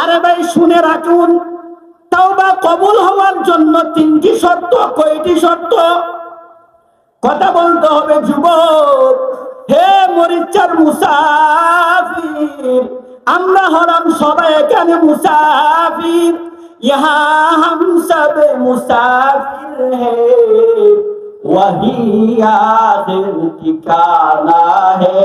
আরে ভাই, শুনে রাখুন, তাওবা কবুল হওয়ার জন্য তিনটি শর্ত, কয়টি শর্ত? কথা বলতে হবে যুবক, হে মরিচার মুসাফির, আমরা হলাম সবাই এখানে মুসাফির। ইহা হাম সব মুসাফির হে, ওয়াহি আখির ঠিকানা হে।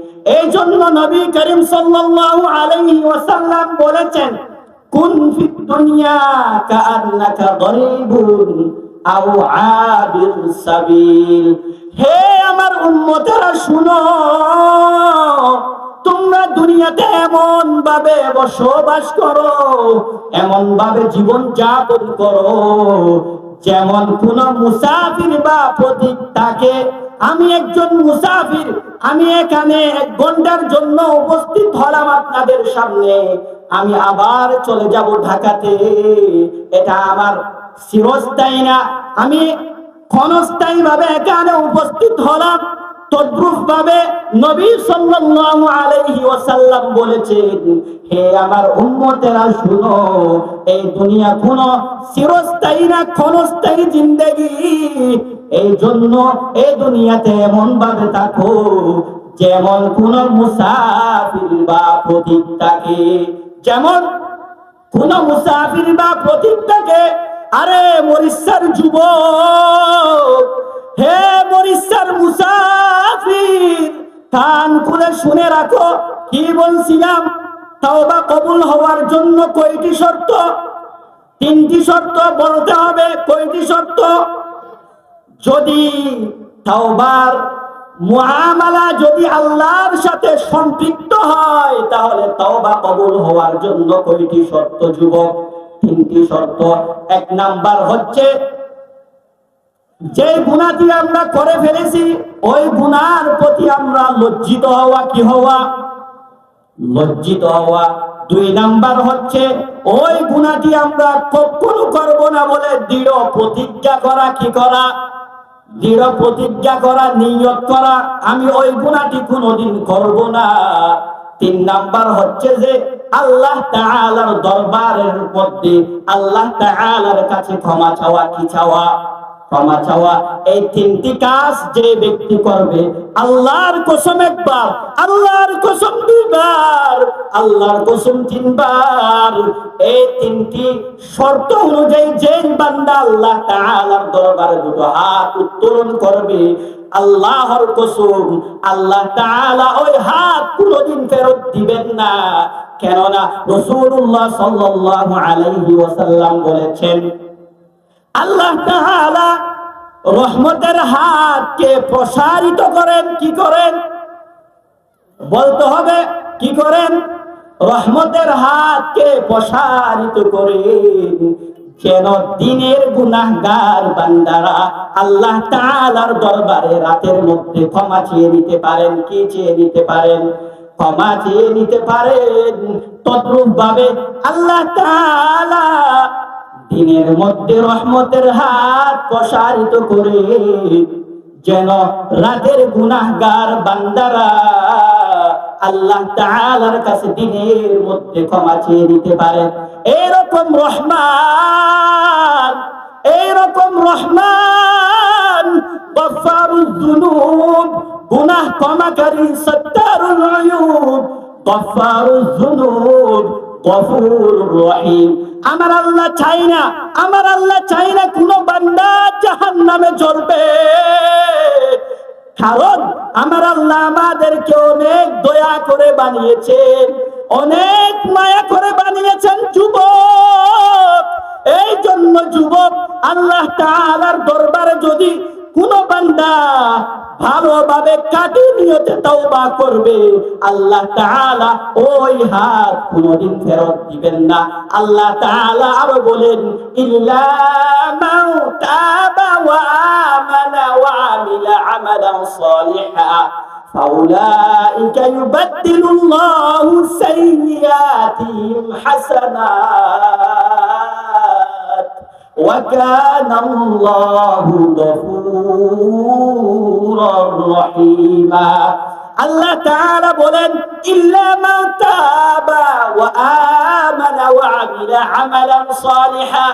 এই জন্য নবী করিম সাল্লাল্লাহু আলাইহি ওয়াসাল্লাম বলেছেন, কুন দুনিয়া কাআন্নাকা গরীবুন আও আবির সাবিল। হে আমার উম্মতেরা, শুনো, তোমরা দুনিয়াতে এমন ভাবে বসবাস করো এমন ভাবে জীবন যাপন করো, যেমন কোন মুসাফির বা প্রতীক থাকে আমি একজন মুসাফির, আমি এখানে এক ঘণ্টার জন্য উপস্থিত হলাম আপনাদের সামনে। আমি আবার চলে যাব ঢাকাতে। এটা আমার চিরস্থায়ী না। আমি ক্ষণস্থায়ী ভাবে এখানে উপস্থিত হলাম। নবী বলেছেন, হে আমার এই ক্ষণস্থায়ী জিন্দেগি। এই জন্য এই দুনিয়াতে এমন ভাবে থাকো, যেমন কোন মুসাফির বা প্রতীক থাকে যেমন কোন মুসাফির বা প্রতীক থাকে আরে মরিসার যুব হে মরিসার মুসাফির, কান খুলে শুনে রাখো, কি বলছিলাম? তাওবা কবুল হওয়ার জন্য কয়টি শর্ত? তিনটি শর্ত বলতে হবে, কয়টি শর্ত? যদি তাওবার মুআমালা যদি আল্লাহর সাথে সম্পৃক্ত হয়, তাহলে তাওবা কবুল হওয়ার জন্য কয়টি শর্ত, যুবক? তিনটি শর্ত। এক নাম্বার হচ্ছে, যে গুণাটি আমরা করে ফেলেছি, ওই গুনার প্রতি আমরা লজ্জিত হওয়া কি হওয়া? লজ্জিত হওয়া। দুই নাম্বার হচ্ছে, ওই গুণাটি আমরা কখনো করব না বলে দৃঢ় প্রতিজ্ঞা করা কি করা? দৃঢ় প্রতিজ্ঞা করা, নিয়ত করা, আমি ওই গুণাটি কোনোদিন করব না। তিন নাম্বার হচ্ছে যে, আল্লাহ তাআলার দরবারের মধ্যে, আল্লাহ তাআলার কাছে ক্ষমা চাওয়া কি চাওয়া? ক্ষমা চাওয়া। এই তিনটি কাজ যে ব্যক্তি করবে, আল্লাহর কসম একবার, আল্লাহর কসম দুইবার, আল্লাহর কসম তিনবার, এই তিনটি শর্ত অনুযায়ী যে বান্দা আল্লাহ তাআলার দরবারে দুটো হাত উত্তোলন করবে, আল্লাহর কসম, আল্লাহ তাআলা ওই হাত কোনোদিন ফেরত দিবেন না। কেননা রাসূলুল্লাহ সাল্লাল্লাহু আলাইহি ওয়াসাল্লাম বলেছেন আল্লাহ তাআলা রহমতের হাতকে প্রসারিত করেন, কি করেন? বলতে হবে, কি করেন? রহমতের হাতকে প্রসারিত করেন, যেন দিনের গুনাহগার বান্দারা আল্লাহ তাআলার দরবারে রাতের মধ্যে ক্ষমা চেয়ে নিতে পারেন, কি চেয়ে নিতে পারেন? ক্ষমা চেয়ে নিতে পারেন। তদ্রূপ ভাবে আল্লাহ তাআলা দিনের মধ্যে রহমতের হাত প্রসারিত করে যেন রাতের গুনাহগার বান্দারা আল্লাহ তাআলার কাছে দিনের মধ্যে ক্ষমা চেয়ে নিতে পারে। এরকম রহমান এরকম রহমান গফফারুজ গুনাহ ক্ষমাকারী সত্তারুল আয়ুব গফফারুজ আমার আল্লাহ চাই না, আমার আল্লাহ চাই না কোন বান্দা জাহান নামে জ্বলবে। কারণ আমার আল্লাহ আমাদেরকে অনেক দয়া করে বানিয়েছেন, অনেক মায়া করে বানিয়েছেন যুবক। এই জন্য যুবক, আল্লাহ তাআলার দরবারে যদি কোন বান্দা ভালোভাবে কাটি নিয়তে তওবা করবে আল্লাহ তাআলা ওই হাত কোনদিন ফেরত দিবেন না আল্লাহ তাআলা আরো বলেন ইল্লা মান তাবা ওয়া আমানা ওয়া আমিলা আমালান সালিহা فأولئك يبدل الله سيئاتهم حسنات وكان الله غفورا رحيما আল্লাহ তাআলা বলেন ইল্লা মা তাবা ওয়া আমানা ওয়া আমিলা আমালান সালিহা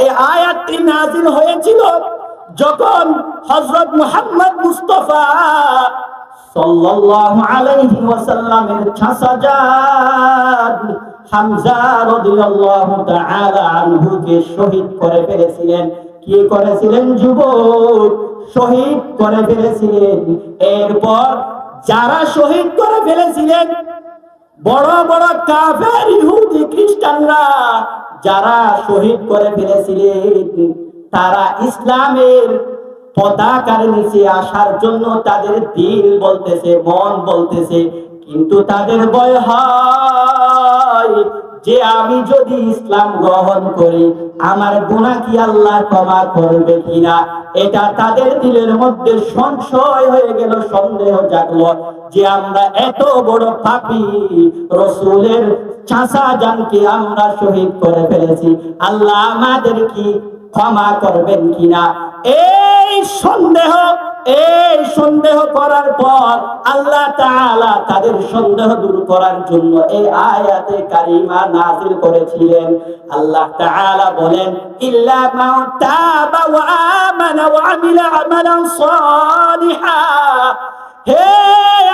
এই আয়াতটি নাযিল হয়েছিল যখন হযরত মুহাম্মদ মুস্তাফা সাল্লাল্লাহু আলাইহি ওয়াসাল্লামের চাচাজান যারা শহীদ করে ফেলেছিলেন, তারা ইসলামের পতাকার নিচে আসার জন্য তাদের দিল বলতেছে, মন বলতেছে কিন্তু তাদের ভয় হয় যে আমি যদি ইসলাম গ্রহণ করি, আমার গুনাহ কি আল্লাহ ক্ষমা করবে কিনা? এটা তাদের দিলের মধ্যে সংশয় হয়ে গেল, সন্দেহ জাগলো যে আমরা এত বড় পাপী, রসুলের চাষা জানকে আমরা শহীদ করে ফেলেছি। আল্লাহ আমাদের কি ক্ষমা করবেন কিনা? এই সন্দেহ এই সন্দেহ করার পর আল্লাহ তাআলা তাদের সন্দেহ দূর করার জন্য এই আয়াতে কারিমা নাযিল করেছিলেন। আল্লাহ তাআলা বলেন, ইল্লা তাবা ওয়া আমানা ওয়া আমিলা আমালান সালিহা। হে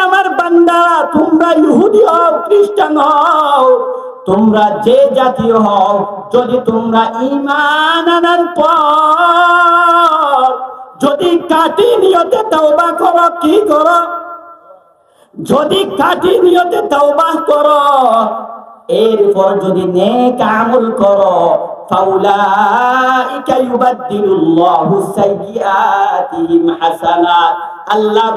আমার বান্দা, তোমরা ইহুদি হও, খ্রিস্টান হও, তোমরা যে জাতীয় হও, যদি তোমরা ঈমান আনার পর কি করো? যদি কাটি নিয়তে তওবা করো এরপর যদি নেক আমল করো, ফাউলাইকা ইউবাদদিলুল্লাহু সাইয়্যাতিহিম হাসানাত আল্লাহ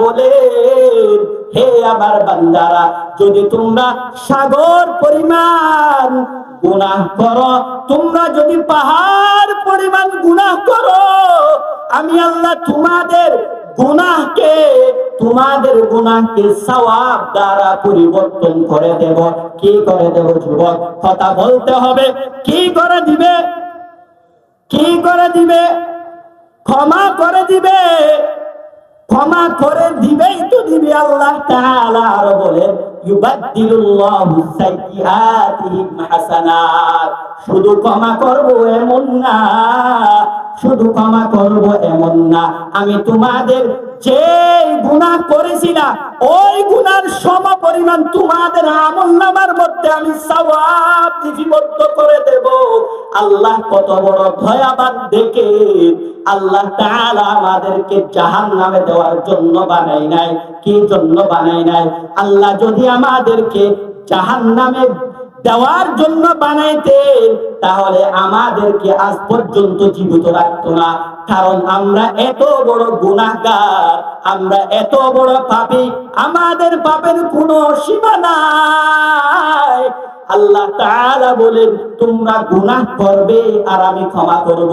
হে আমার বান্দারা, যদি তোমরা সাগর পরিমাণ গুনাহ করো, তোমরা যদি পাহাড় পরিমাণ গুনাহ করো, আমি আল্লাহ তোমাদের গুনাহকে, তোমাদের গুনাহকে সওয়াব দ্বারা পরিবর্তন করে দেব। কি করে দেব যুবক? কথা বলতে হবে। কি করে দিবে? কি করে দিবে? ক্ষমা করে দিবে। ক্ষমা করে দিবেই তো দিবে আল্লাহ তাআলা। আর হাসানাত। শুধু ক্ষমা করব এমন না। শুধু ক্ষমা করব এমন না। আমি তোমাদের যে গুনাহ করেছিলাম, ওই গুণার সম পরিমাণ তোমাদের আমল নামার মধ্যে আমি সওয়াব লিপিবদ্ধ করে দেব। আল্লাহ কত বড় দয়াবান দেখে আল্লাহ তাআলা আমাদেরকে জাহান্নামে দেওয়ার জন্য বানাই নাই। কি জন্য বানাই নাই? আল্লাহ যদি আমাদেরকে জাহান্নামে দেওয়ার জন্য বানাইতেন তাহলে আমাদেরকে আজ পর্যন্ত জীবিত রাখতো না। কারণ আমরা এত বড় গুণাগার আমরা এত বড় পাপী, আমাদের পাপের কোনো সীমা নাই। আল্লাহ তাআলা বলেন, তোমরা গুনাহ করবে আর আমি ক্ষমা করব।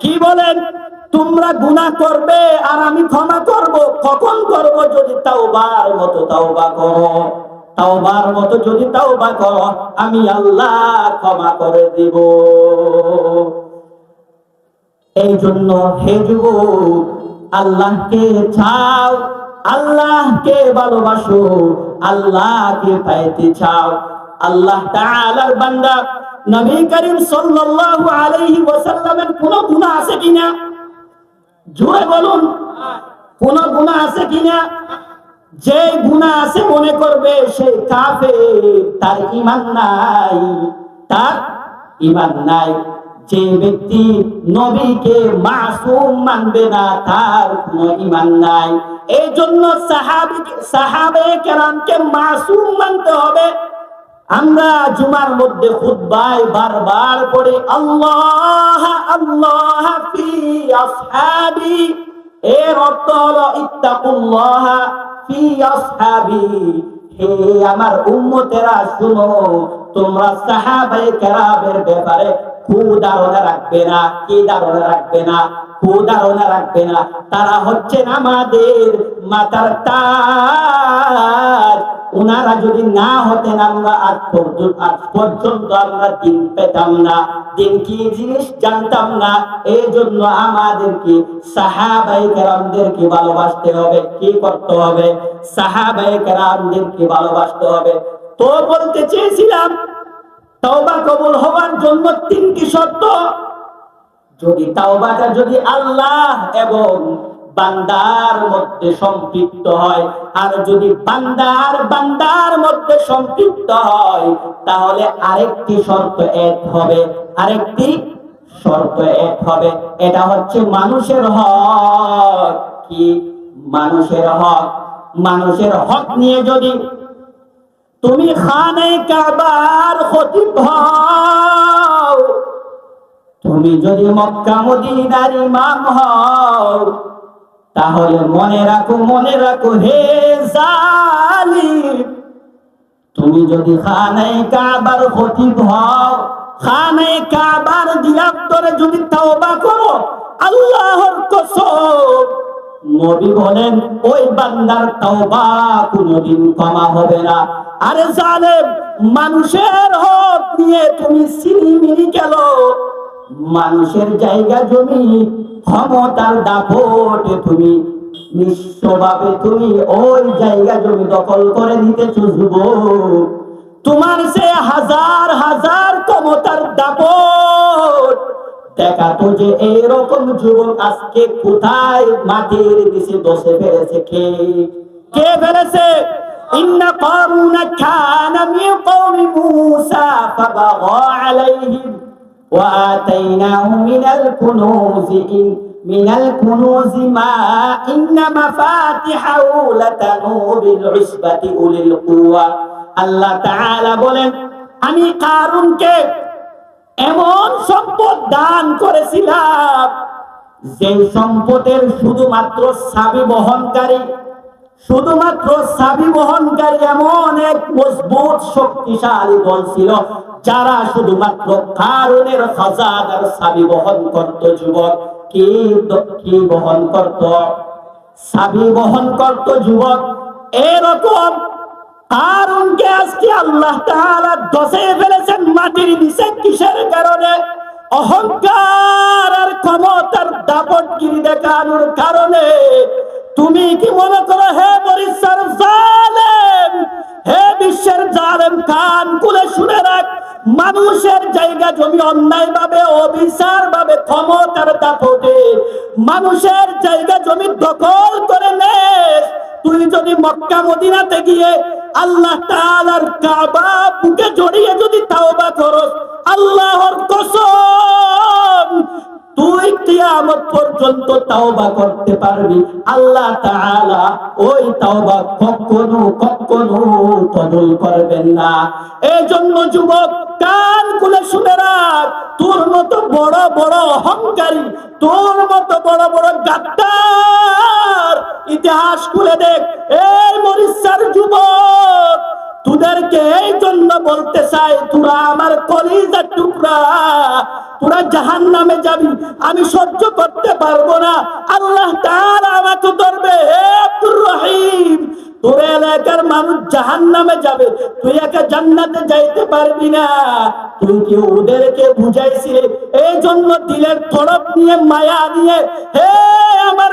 কি বলেন? তোমরা গুনাহ করবে আর আমি ক্ষমা করব। কখন করব যদি তাও তাওবার মতো তাওবা করো? তাওবার মতো যদি তাওবা করো, আমি আল্লাহ ক্ষমা করে দিব। এই জন্য হে যুবক, আল্লাহকে চাও, আল্লাহকে ভালোবাসো, আল্লাহকে পাইতে চাও। আল্লাহ তাআলার বান্দা, নবী করিম সাল্লাল্লাহু আলাইহি ওয়াসাল্লামের কোনো গুনাহ আছে কিনা? জোরে বলুন, কোন গুনাহ আছে কিনা? যে গুনাহ আছে মনে করবে, সে কাফের, তার ঈমান নাই। তার ঈমান নাই। যে ব্যক্তি নবীকে মাসুম মানবে না, তার কোনো ঈমান নাই। এই জন্য সাহাবি কেরামকে মাসুম মানতে হবে। আমরা জুমার মধ্যে খুতবায় বারবার পড়ি, আল্লাহ আল্লাহ ফি আসহাবি। এর অর্থ হলো ইত্তাকুল্লাহ। আমার উম্মতেরা, শুনো, তোমরা সাহাবায়ে কেরামের ব্যাপারে রাখবে না, কি দারণা রাখবে না না। তারা হচ্ছেন আমাদের মাতার তার ওনারা যদি না হতেন আমরা আজ পর্যন্ত আজ পর্যন্ত আমরা দিন পেতাম না। দিন কি জিনিস জানতাম না। এই জন্য আমাদেরকে সাহাবাই কেরামদেরকে ভালোবাসতে হবে। কি করতে হবে? সাহাবাই কেরামদেরকে ভালোবাসতে হবে। তো বলতে চেয়েছিলাম, তওবা কবুল হওয়ার জন্য তিনটি শর্ত। যদি তাওবাটা যদি আল্লাহ এবং বান্দার মধ্যে সম্পৃক্ত হয়। আর যদি বান্দার বান্দার মধ্যে সম্পৃক্ত হয়, তাহলে আরেকটি শর্ত এক হবে। আরেকটি শর্ত এক হবে। এটা হচ্ছে মানুষের হক। কি? মানুষের হক। মানুষের হক নিয়ে যদি তুমি খানে কাবার খতিব তুমি যদি মক্কা মদিনার ইমাম হও তাহলে মনে রাখো মনে রাখো, হে জালিম, তুমি যদি খানে কাবার খতিব হও, খানে কাবার দিয়াত্তরে যদি তাওবা করো, আল্লাহর কসম, নবী বলেন, ওই বান্দার তাওবা কোনোদিন ক্ষমা হবে না। আরে জালেম, মানুষের হক নিয়ে তুমি সিনিমিনি গেল মানুষের জায়গা জমি ক্ষমতার দাপটে তুমি নিঃস্বভাবে তুমি ওই জায়গা জমি দখল করে নিতেছ যুবক তোমার সে হাজার হাজার ক্ষমতার দাপট দেখা তো যে এইরকম যুবক আজকে কোথায় মাটির দিছে বসে ফেলেছে কে কে ফেলেছে إن قارون كان من قوم موسى فبغى عليهم وآتيناه من الكنوز إن من الكنوز ما إن مفاتحه لتنوء بالعصبة أولي القوة আল্লাহ তাআলা বলেন আমি কারুনকে এমন সম্পদ দান করেছিলাম যে সম্পদের শুধুমাত্র সাবি বহনকারী শুধুমাত্র সাবি বহনকারী এমন এক মজবুত, শক্তিশালী দল ছিল, যারা শুধুমাত্র কারণের খাজানার সাবি বহন করত যুবক। কি কি বহন করত? সাবি বহন করত যুবক। এরকম কারণকে আজকে আল্লাহ তাআলা দশে ফেলেছেন মাটির নিচে কিসের কারণে? অহংকার আর ক্ষমতার দাপটগিরি দেখানোর কারণে। তুমি কি মনে করো, হে বরিশার হে বিশ্বের জালেম, কান খুলে শুনে রাখ, মানুষের জায়গা জমি অন্যায় ভাবে অবিচার ভাবে ক্ষমতার দাপটে। মানুষের জায়গা জমি দখল করে নেস। তুই যদি মক্কা, মদিনাতে গিয়ে আল্লাহ তাআলার কাবা বুকে জড়িয়ে যদি তাওবা করস, আল্লাহর কসম তুই কিয়ামত পর্যন্ত তাওবা করতে পারবি। আল্লাহ তাআলা ওই তাওবা কখনো কখনো কবুল করবেন না। এই জন্য যুবক, কান খুলে শুনে রাখ। তোর মতো বড় বড় অহংকারী, তোর মতো বড় বড় গাদ্দার ইতিহাস খুলে দেখ। এই মরিসার যুবক তোদেরকে এই জন্য বলতে চাই, তোরা আমার কলিজার টুকরা, তোরা জাহান নামে যাবি। আমি সহ্য করতে পারব না। আল্লাহ তার আমাকে ধরবে আব্দুর রহিম। তোর এলাকার মানুষ জাহান নামে যাবে। তুই একা জান্নাতে যাইতে পারবি না। তুই কি ওদেরকে বুঝাইছিলে? এই জন্য দিলের তরফ নিয়ে, মায়া নিয়ে, হে আমার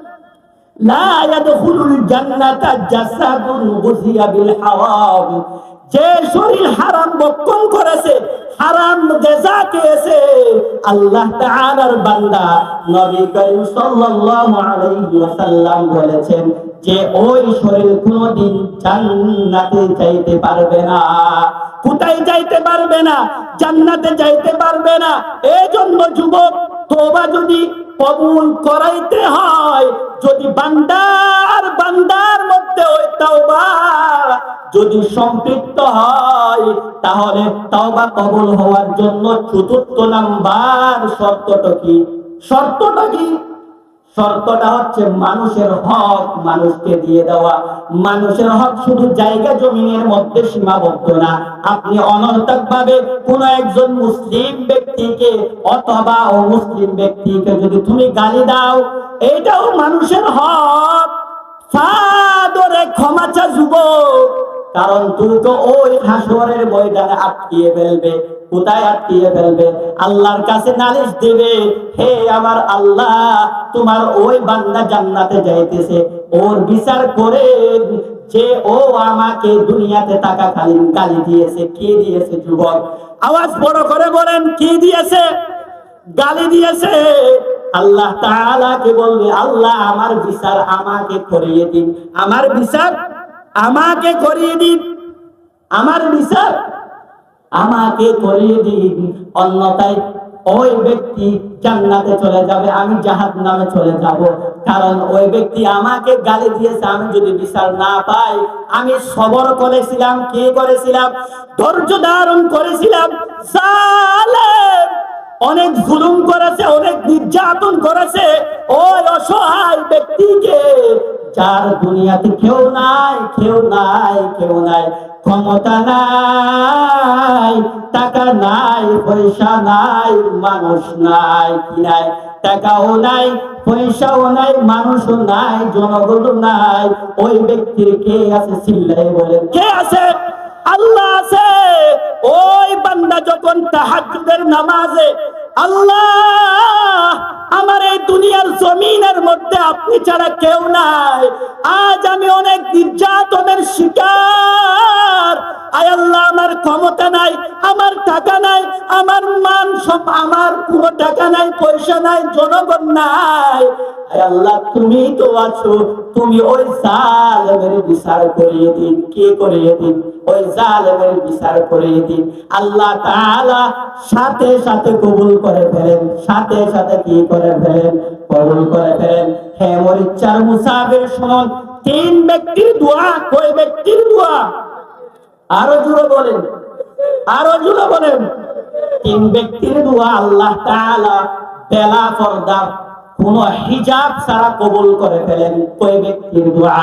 যে শরীর হারাম করেছে, হারাম গেজা আল্লাহ তাআলার বান্দা নবী করিম সাল্লাল্লাহু আলাইহি ওয়াসাল্লাম বলেছেন যে ওই শরীর কোনদিন জান্নাতে যাইতে পারবে না। কোথায় যাইতে পারবে না? জান্নাতে যাইতে পারবে না। এই জন্য যুবক, তোবা যদি কবুল করাইতে হয়। যদি বান্দার বান্দার মধ্যে ওই তাওবা যদি সম্পৃক্ত হয়, তাহলে তাওবা কবুল হওয়ার জন্য চতুর্থ নাম্বার শর্তটা কি? শর্তটা কি? শর্তটা হচ্ছে মানুষের হক মানুষকে দিয়ে দেওয়া। মানুষের হক শুধু জায়গা জমিনের মধ্যে সীমাবদ্ধ না। আপনি অনর্থক ভাবে কোন একজন মুসলিম ব্যক্তিকে অথবা অমুসলিম ব্যক্তিকে যদি তুমি গালি দাও, এটাও মানুষের হক। ফাদরে ক্ষমাচা যুবক। কারণ তুই তো ওই হাসরের ময়দানে আটকিয়ে ফেলবে। কোথায় আটকিয়ে ফেলবে? আল্লাহর কাছে নালিশ দেবে, হে আমার আল্লাহ, তোমার ওই বান্দা জান্নাতে যাইতেছে। ওর বিচার করে যে ও আমাকে দুনিয়াতে টাকা খালি গালি দিয়েছে, কে দিয়েছে যুবক? আওয়াজ বড় করে বলেন, কি দিয়েছে? গালি দিয়েছে। আল্লাহ তাআলাকে বলবে, আল্লাহ, আমার বিচার আমাকে করিয়ে দিন। আমার বিচার আমাকে করিয়ে দিন। আমার বিচার আমাকে করিয়ে দিন। অন্যতায় ওই ব্যক্তি জান্নাতে চলে যাবে, আমি জাহাজ নামে চলে যাব। কারণ ওই ব্যক্তি আমাকে গালি দিয়েছে, আমি যদি বিচার না পাই, আমি সবর করেছিলাম, কি করেছিলাম? ধৈর্য ধারণ করেছিলাম। অনেক জুলুম করেছে, অনেক নির্যাতন করেছে। ওই অসহায় ব্যক্তিকে যার দুনিয়াতে কেউ নাই কেউ নাই কেউ নাই। ক্ষমতা নাই, টাকা নাই, পয়সা নাই, মানুষ নাই, কি নাই? টাকাও নাই, পয়সাও নাই, মানুষও নাই জনগণ নাই। ওই ব্যক্তির কে আছে চিল্লাই বলে, কে আছে? আল্লাহ আছে। ওই বান্দা যখন তাহাজ্জুদের নামাজে আল্লাহ, আমার এই দুনিয়ার জমিনের মধ্যে আপনি ছাড়া কেউ নাই। আজ আমি অনেক নির্যাতনের শিকার। আয় আল্লাহ, আমার ক্ষমতা নাই, আমার টাকা নাই, আমার মান সব আমার কোনো টাকা নাই, পয়সা নাই, জনগণ নাই। আয় আল্লাহ, তুমি তো আছো, তুমি ওই জালেমের বিচার করিয়ে দিন। কে করিয়ে দিন? ওই জালেমের বিচার করিয়ে দিন। আল্লাহ সাথে সাথে কবুল করে ফেলেন, সাথে সাথে কি করে ফেলেন? কবুল করে ফেলেন। হে মরিচ্চার মুসাফির শুনুন তিন ব্যক্তির দোয়া কই ব্যক্তির দোয়া? আরও জুড়ে বলেন, আরও জুড়ে বলেন। তিন ব্যক্তির দোয়া আল্লাহ তাআলা বেলা পর্দা, কোন হিজাব ছাড়া কবুল করে ফেলেন। কই ব্যক্তির দোয়া?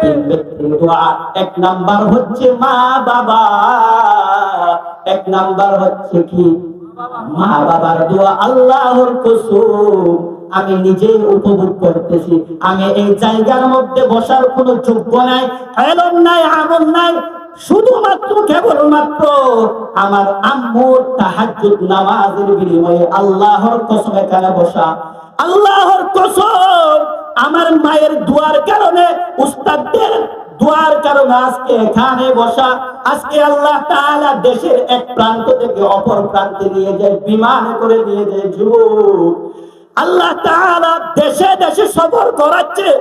তিন ব্যক্তির দোয়া। এক নাম্বার হচ্ছে মা বাবা এক নাম্বার হচ্ছে কি? মা বাবার দোয়া আল্লাহর কসম। আমি নিজে উপভোগ করতেছি। আমি এই জায়গার মধ্যে বসার কোনো যোগ্য নাই এলম নাই, আমল নাই। শুধুমাত্র, কেবলমাত্র আমার আম্মুর তাহাজ্জুদ নামাজের বিনিময়ে আল্লাহর কসম এখানে বসা। আল্লাহর কসম, আমার মায়ের দুয়ার কারণে উস্তাদদের দুয়ার কারণে আজকে এখানে বসা, আজকে আল্লাহ তাআলা দেশের এক প্রান্ত থেকে অপর প্রান্তে নিয়ে যায়, বিমান করে নিয়ে যায়, যুবক। আল্লাহ তাআলা দেশে দেশে সফর করাচ্ছে।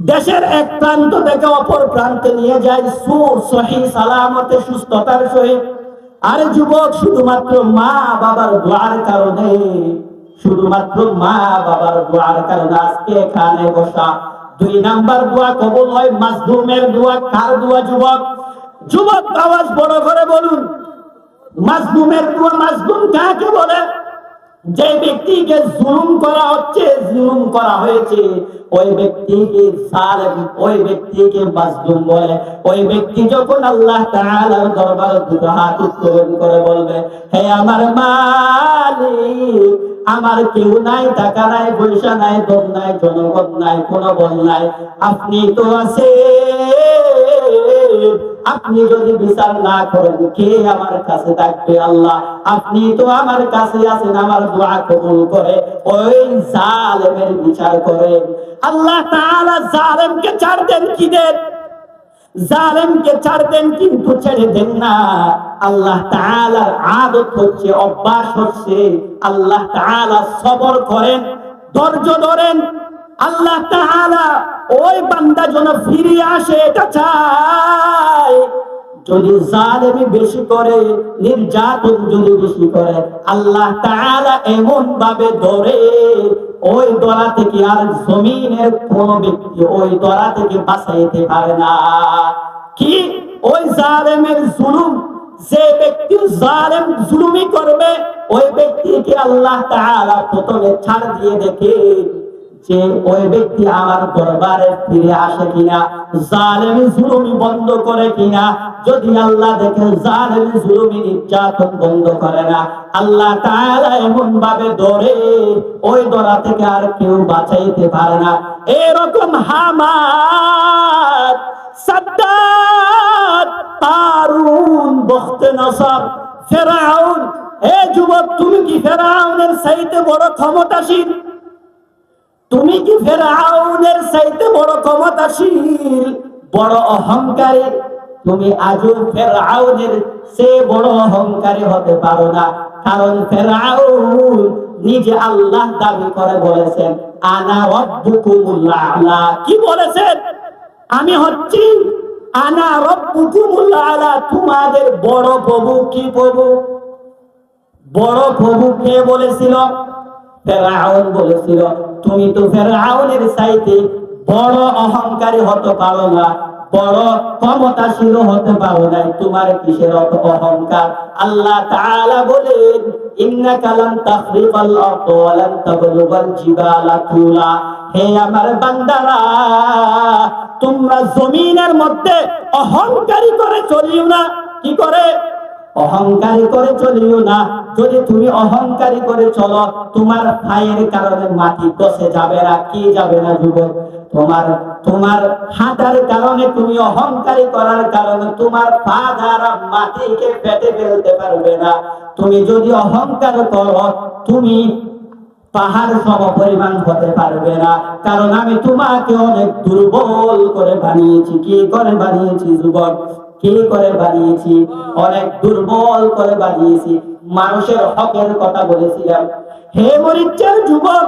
দেশের এক প্রান্ত থেকে অপর প্রান্তে নিয়ে যায়, সুর, সহি, সালামতে, সুস্থতার সহিত। আর যুবক, শুধুমাত্র মা বাবার দোয়ার কারণে, শুধুমাত্র মা বাবার দোয়ার কারণে আজকে এখানে বসা। দুই নাম্বার দোয়া কবুল হয়, মাজলুমের দোয়া, কার দোয়া, যুবক? যুবক, আওয়াজ বড় করে বলুন। মাজলুমের দোয়া, মাজলুম কাকে বলে? যে ব্যক্তিকে জুলুম করা হচ্ছে, জুলুম করা হয়েছে, ওই ব্যক্তিকে জালেম ওই ব্যক্তিকে মাজলুম বলে। ওই ব্যক্তি যখন আল্লাহ তাআলার দরবারে দুটো হাত উত্তোলন করে বলবে, হে আমার মালিক, আমার কেউ নাই, টাকা নাই, পয়সা নাই দম নাই, জনগণ নাই, কোনো বল নাই, আপনি তো আছেন আপনি যদি বিচার না করেন, কে আমার কাছে থাকবে আল্লাহ? আপনি তো আমার কাছে আছেন, আমার দোয়া কবুল করে। ওই জালেমের বিচার করেন। আল্লাহ তাআলা জালেমকে ছাড় দেন কি দেন? জালেমকে ছাড় দেন কিন্তু ছেড়ে দেন না। আল্লাহ তাআলার আদত হচ্ছে, অভ্যাস হচ্ছে, আল্লাহ তাআলা সবর করেন, ধৈর্য ধরেন আল্লাহ তাআলা ওই বান্দা যেন ফিরে আসে, এটা চায় যদি জালেমি বেশি করে, নির্যাতন যদি বেশি করে, আল্লাহ তাআলা এমন ভাবে ধরে, ওই দরা থেকে আর জমিনের কোন ব্যক্তি ওই দরা থেকে বাঁচাইতে পারে না। কি? ওই জালেমের জুলুম, যে ব্যক্তি জালেম জুলুমি করবে, ওই ব্যক্তিকে আল্লাহ তাআলা প্রথমে ছাড় দিয়ে দেখে যে ওই ব্যক্তি আমার দরবারে ফিরে আসে কিনা, জালেমি জুলুমি বন্ধ করে কিনা? যদি আল্লাহ দেখে জালেমি জুলুমি নির্যাতন বন্ধ করে না, আল্লাহ তাআলা এমন ভাবে ধরে ওই দরা থেকে আর কেউ বাঁচাইতে পারে না। এরকম হামাদ সাদ্দাত কারুন বখতে নসর, ফেরাউন, এ যুবক তুমি কি ফেরাউনের চাইতে বড় ক্ষমতাশীল? তুমি কি ফেরাউনের চাইতে বড় ক্ষমতাশীল? বড় অহংকারী। তুমি আজও ফেরাউনের সে বড় অহংকারী হতে পারো না। কারণ ফেরাউন নিজে আল্লাহ দাবি করে বলেছেন, আনা রব্বুকুমুল আলা। কি বলেছেন? আমি হচ্ছি, আনা রব্বুকুমুল আলা। তোমাদের বড় প্রভু কি প্রভু? বড় প্রভু কে বলেছিল? ফেরাউন বলেছিল, তুমি তো ফেরাউনের চাইতে বড় অহংকারী হতে পারো না, বড় ক্ষমতাশীল হতে পারো না তোমার কিসের অহংকার? আল্লাহ তাআলা বলেন তাখরিকাল আরদ ওয়া তাবলুগাল জিবালা তুলা। হে আমার বান্দারা, তোমরা জমিনের মধ্যে অহংকারী করে চলিও না। কি করে? অহংকারী করে চলিও না। যদি তুমি অহংকারী করে চলো, তোমার ভাইয়ের কারণে মাটি দশে যাবে না, কি যাবে না যুবক? তোমার তোমার হাঁটার কারণে, তুমি অহংকারী করার কারণে তোমার পা দ্বারা মাটিকে পেটে ফেলতে পারবে না। তুমি যদি অহংকার করো, তুমি পাহাড় সম পরিমাণ হতে পারবে না। কারণ আমি তোমাকে অনেক দুর্বল করে বানিয়েছি। কি করে বানিয়েছি যুবক? কি করে বানিয়েছি, অনেক দুর্বল করে বানিয়েছি, মানুষের হকের কথা বলেছিলাম। হে মরিচ্ছের যুবক,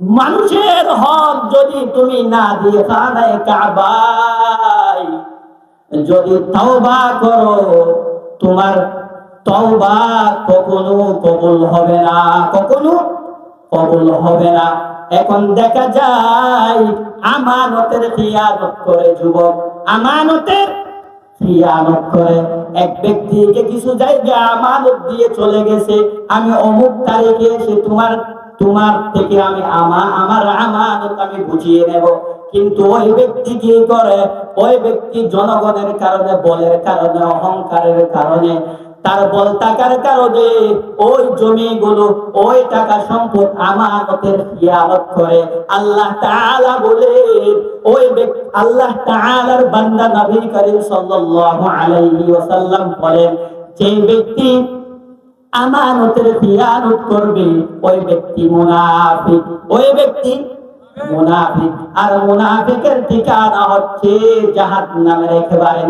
মানুষের হক যদি তুমি না দিয়ে খানায় কাবাই যদি তওবা করো, তোমার তওবা কখনো কবুল হবে না, কখনো কবুল হবে না। এখন দেখা যায়, আমানতের খিয়ানত করে যুবক, আমানতের আমি অমুক তারিখে এসে তোমার তোমার থেকে আমি আমা, আমার আমানত আমি বুঝিয়ে নেব। কিন্তু ওই ব্যক্তি কি করে? ওই ব্যক্তি জনগণের কারণে, বলের কারণে, অহংকারের কারণে তার বল টাকার কারণে ওই জমিগুলো, ওই টাকা সম্পদ আমানতের খিয়ানত করে। আল্লাহ তাআলা বলে ওই আল্লাহ তাআলার বান্দা নবী করিম সাল্লাল্লাহু আলাইহি ওয়াসাল্লাম বলেন যে ব্যক্তি আমানতের খিয়ানত করবে, ওই ব্যক্তি মুনাফিক। ওই ব্যক্তি মুনাফিক, আর মুনাফিকের ঠিকানা হচ্ছে একেবারে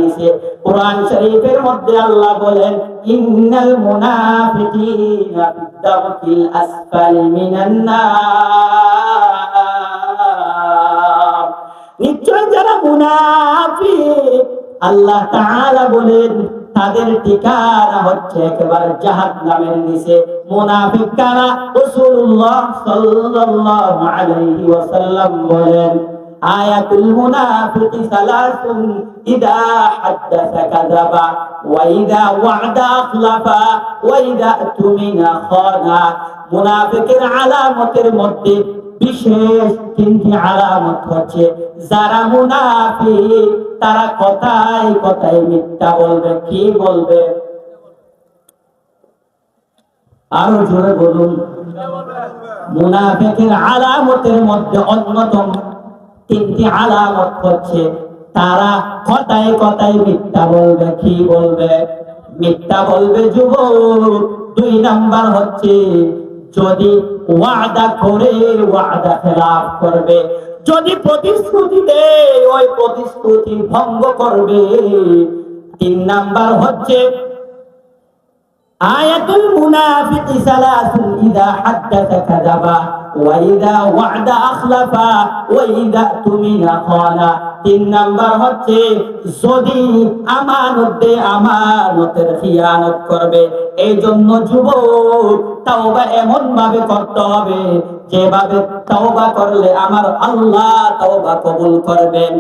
কোরআন শরীফের মধ্যে আল্লাহ বলেন, ইন্নাল মুনাফিকিনা মিনান নার। নিশ্চয় যারা মুনাফিক, আল্লাহ তাআলা বলেন তাদের ঠিকানা হচ্ছে একেবারে জাহান্নামের নিচে। মুনাফিক কারা? রাসূলুল্লাহ সাল্লাল্লাহু আলাইহি ওয়াসাল্লাম বলেন, আয়াতুল মুনাফিকি সালাসুন ইদা হাদাসা কাযাবা, ওয়া ইদা ওয়া'দা আখলাফা, ওয়া ইদা তুমিনা খানা। মুনাফিকের আলামতের মধ্যে বিশেষ তিনটি আলামত হচ্ছে। যারা মুনাফিক, তারা কথায় কথায় মিথ্যা বলবে, কি বলবে? আরও জোরে বলুন। মুনাফিকের আলামতের মধ্যে অন্যতম তিনটি আলামত হচ্ছে, তারা কথায় কথায় মিথ্যা বলবে, কি বলবে? মিথ্যা বলবে যুবক, দুই নাম্বার হচ্ছে, যদি ওয়াদা করে, ওয়াদা খেলাফ করবে যদি প্রতিশ্রুতি দেয়, ওই প্রতিশ্রুতি ভঙ্গ করবে। তিন নাম্বার হচ্ছে, আয়াতুল মুনাফিকি সালাসুন ইদা হাদ্দাসা কাযাবা ওয়া ইযা ওয়া'দা আখলাফা করবে এই জন্য যুবক তাওবা এমন ভাবে করতে হবে, যেভাবে তাওবা করলে আমার আল্লাহ তাওবা কবুল করবেন।